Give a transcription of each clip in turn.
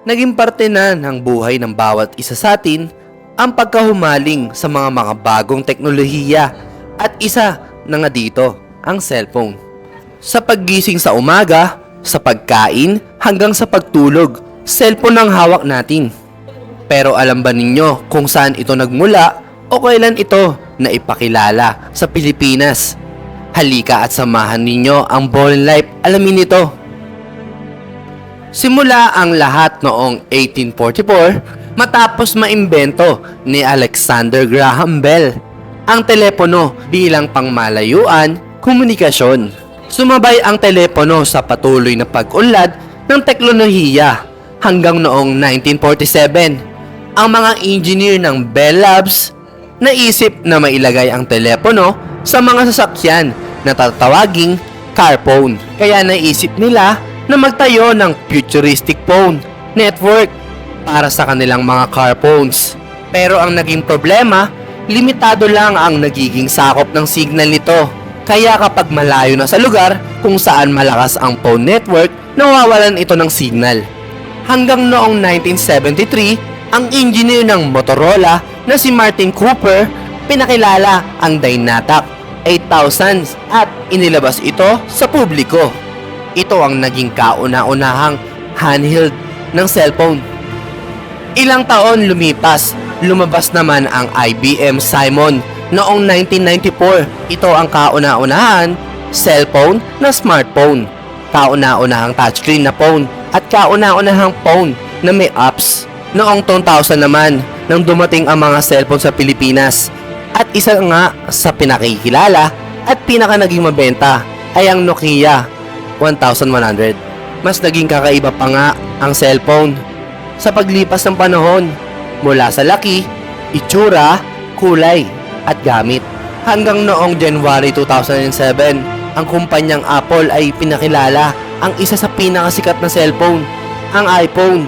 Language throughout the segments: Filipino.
Naging parte na ng buhay ng bawat isa sa atin ang pagkahumaling sa mga mga bagong teknolohiya at isa na nga dito ang cellphone. Sa paggising sa umaga, sa pagkain, hanggang sa pagtulog, cellphone ang hawak natin. Pero alam ba ninyo kung saan ito nagmula o kailan ito na ipakilala sa Pilipinas? Halika at samahan ninyo ang Ball Life alamin ito. Simula ang lahat noong 1844 matapos maimbento ni Alexander Graham Bell ang telepono bilang pangmalayuan komunikasyon. Sumabay ang telepono sa patuloy na pag-unlad ng teknolohiya hanggang noong 1947. Ang mga engineer ng Bell Labs naisip na mailagay ang telepono sa mga sasakyan na tatawaging car phone. Kaya naisip nila na magtayo ng futuristic phone network para sa kanilang mga car phones. Pero ang naging problema, limitado lang ang nagiging sakop ng signal nito. Kaya kapag malayo na sa lugar kung saan malakas ang phone network, nawawalan ito ng signal. Hanggang noong 1973, ang engineer ng Motorola na si Martin Cooper pinakilala ang Dynatac 8000 at inilabas ito sa publiko. Ito ang naging kauna-unahang handheld ng cellphone. Ilang taon lumipas, lumabas naman ang IBM Simon noong 1994. Ito ang kauna-unahan cellphone na smartphone, kauna-unahang touchscreen na phone at kauna-unahang phone na may apps. Noong 2000 naman, nang dumating ang mga cellphone sa Pilipinas at isa nga sa pinakikilala at pinaka naging mabenta ay ang Nokia 1100. Mas naging kakaiba pa nga ang cellphone sa paglipas ng panahon mula sa laki, itsura, kulay at gamit. Hanggang noong January 2007, ang kumpanyang Apple ay pinakilala ang isa sa pinakasikat na cellphone, ang iPhone.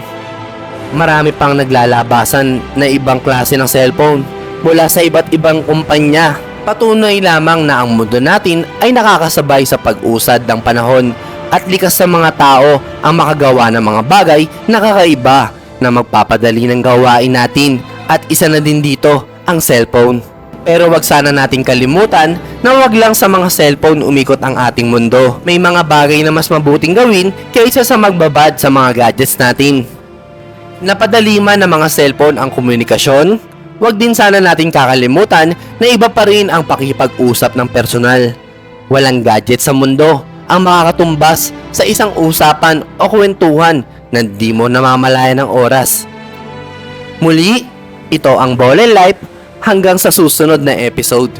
Marami pang naglalabasan na ibang klase ng cellphone mula sa iba't ibang kumpanya. Patunay lamang na ang mundo natin ay nakakasabay sa pag-usad ng panahon at likas sa mga tao ang makagawa ng mga bagay na kakaiba na magpapadali ng gawain natin at isa na din dito ang cellphone. Pero wag sana nating kalimutan na wag lang sa mga cellphone umikot ang ating mundo. May mga bagay na mas mabuting gawin kaysa sa magbabad sa mga gadgets natin. Napadali man ng mga cellphone ang komunikasyon, wag din sana natin kakalimutan na iba pa rin ang pakipag-usap ng personal. Walang gadget sa mundo ang makakatumbas sa isang usapan o kwentuhan na di mo namamalayan ng oras. Muli, ito ang and Life hanggang sa susunod na episode.